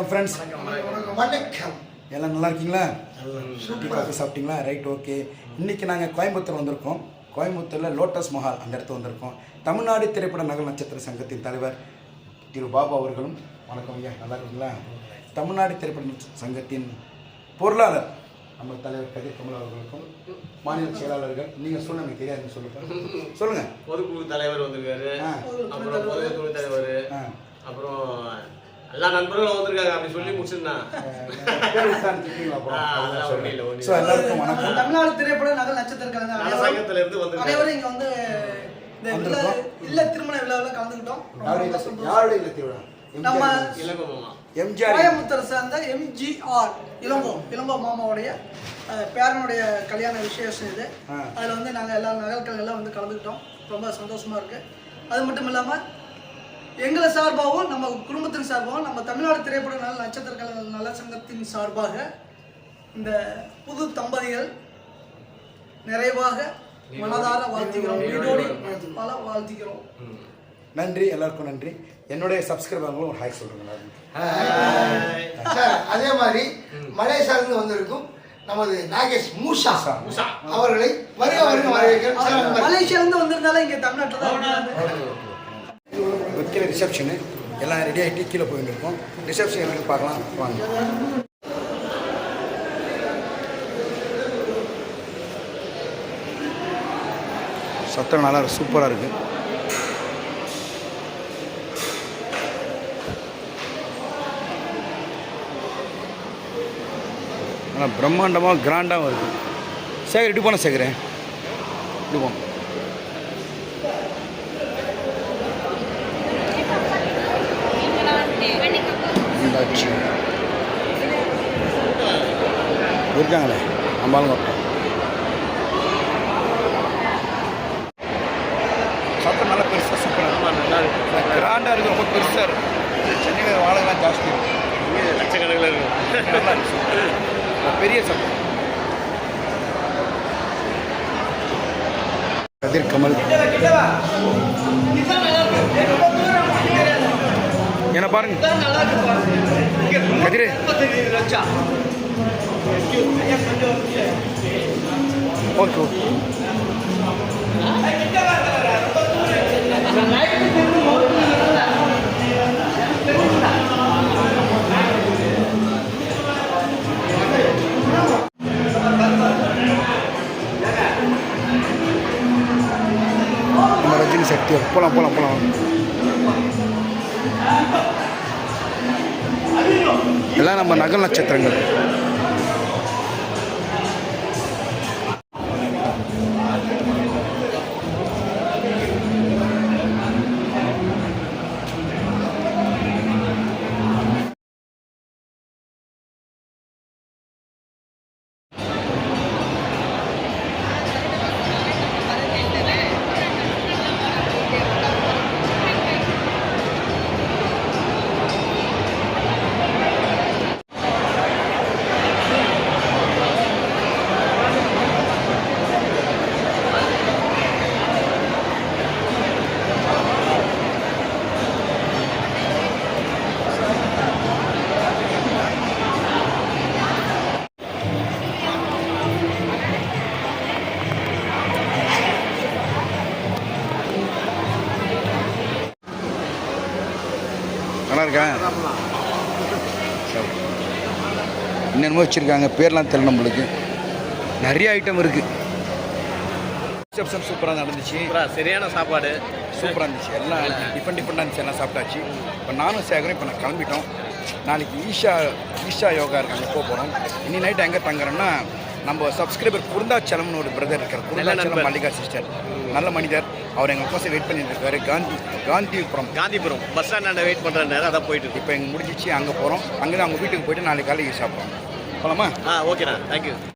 Friends வணக்கம் எல்லாம் நல்லா இருக்கீங்களா? டீ காஃபி சாப்பிட்டீங்களா? ரைட் ஓகே இன்றைக்கி நாங்கள் கோயம்புத்தூர் வந்திருக்கோம். கோயம்புத்தூரில் லோட்டஸ் மஹால் அந்த இடத்து வந்திருக்கோம். தமிழ்நாடு திரைப்பட நகல் நட்சத்திர சங்கத்தின் தலைவர் திரு பாபு அவர்களும் வணக்கம் ஐயா நல்லா இருக்கீங்களா? தமிழ்நாடு திரைப்பட நட்ச- சங்கத்தின் பொருளாளர் நம்ம தலைவர் கதிர் கமல் அவர்களுக்கும் மாநில செயலாளர்கள் நீங்கள் சொல்லுங்க எனக்கு தெரியாது சொல்லுங்க. சொல்லுங்கள் பொதுக்குழு தலைவர் வந்திருக்காரு. ஆ. அப்புறம் பொதுக்குழு தலைவர். ஆ. அப்புறம் எல்லா நண்பர்களும் வந்திருக்காங்க. அப்படி சொல்லி முடிச்சிருந்தான் எல்லாருக்கும் வணக்கம். தமிழ்நாடு திரைப்பட நகல் நட்சத்திர சங்கத்துல இருந்து வந்திருக்காங்க. அனைவரும் இங்க வந்து. இல்ல திருமண விழாவில் கலந்துக்கிட்டோம். யாருடைய இல்ல- திருவிழா நம்ம எம்ஜிஆர் கோயம்புத்தூர் சேர்ந்த எம்ஜிஆர் இளங்கோ இளங்கோ மாமாவுடைய பேரனுடைய கல்யாண விசேஷம் இது. அதில் வந்து நாங்கள் எல்லா நகல்கள் எல்லாம் வந்து கலந்துக்கிட்டோம். ரொம்ப சந்தோஷமா இருக்கு. அது மட்டும் இல்லாமல் எங்களை சார்பாகவும் நம்ம குடும்பத்தின் சார்பாகவும் நம்ம தமிழ்நாடு திரைப்பட நல நட்சத்திர கலை நல சங்கத்தின் சார்பாக இந்த புது தம்பதிகள் நிறைவாக மனதார வாழ்த்துகிறோம். வீடோடி பல வாழ்த்துகிறோம். நன்றி எல்லாருக்கும் நன்றி. என்னுடைய சப்ஸ்கிரைபர்களும் ஒரு ஹாய் சொல்லுங்க. சார் அதே மாதிரி மலேசியாவிலிருந்து வந்திருக்கும் நமது நாகேஷ் மூஷா மூஷா. அவர்களை வருக வருக உங்கள் மலேசியாலேருந்து வந்திருந்தாலும் இங்கே தமிழ்நாட்டில் தான் கீழே ரிசப்ஷனு எல்லாம் ரெடி ஆகிட்டு கீழே போயிட்டு இருக்கோம் ரிசப்ஷன் என்னன்னு பார்க்கலாம். வாங்க. சத்தம் நல்லா சூப்பராக இருக்குது நல்லா பிரம்மாண்டமாக கிராண்டாகவும் இருக்குது சேகர் இப்படி போன சேகரேன் இப்படி போனோம் இருக்காங்களே? அம்பாளுங்க சத்தம் நல்லா பெருசாக சூப்பராக ஆமா நல்லா இருக்கு. கிராண்டாக இருக்குது ரொம்ப பெருசாக இருக்குது சென்னையில் வாடகைலாம் ஜாஸ்தி லட்சக்கணக்கில் இருக்கும் நல்லா இருக்கு பெரிய சத்தம். கதிர் கமல். என்ன பாருங்க. கதிரே. ஓகே ஓகே நம்ம ரஜினி சக்தி போகலாம் போகலாம் போகலாம் எல்லாம் நம்ம நகல் நட்சத்திரங்கள். நல்லா இருக்கா என்னென்னமோ வச்சுருக்காங்க. பேர்லாம் தெரியல நம்மளுக்கு. நிறைய ஐட்டம் இருக்குது ரிசப்ஷன் சூப்பராக நடந்துச்சு. சூப்பரா, சரியான சாப்பாடு. சூப்பராக இருந்துச்சு. எல்லாம் டிஃப்ரெண்ட் டிஃப்ரெண்டாக இருந்துச்சு. எல்லாம் சாப்பிட்டாச்சு. இப்போ நானும் சேகரும் இப்போ நான் கிளம்பிட்டோம். நாளைக்கு ஈஷா ஈஷா யோகா இருக்காங்க. போக போகிறோம் இன்னி நைட் எங்கே தங்குறோன்னா நம்ம சப்ஸ்கிரைபர் குருந்தாச்சலம்னு ஒரு பிரதர் இருக்கார். குருந்தாச்சலம். மல்லிகா சிஸ்டர் நல்ல மனிதர். அவர் எங்களுக்கோசம் வெயிட் பண்ணிட்டு இருக்காரு. Gandhi Gandhipuram. Gandhipuram. Bus stand wait பண்ற நேரம் அதான் போயிட்டு இப்போ எங்க முடிஞ்சிச்சு அங்கே போகிறோம் அங்கே அவங்க வீட்டுக்கு போயிட்டு நாளைக்கு காலையில் ஈஷா போகிறோம் போகலாமா ஆ ஓகேண்ணா தேங்க்யூ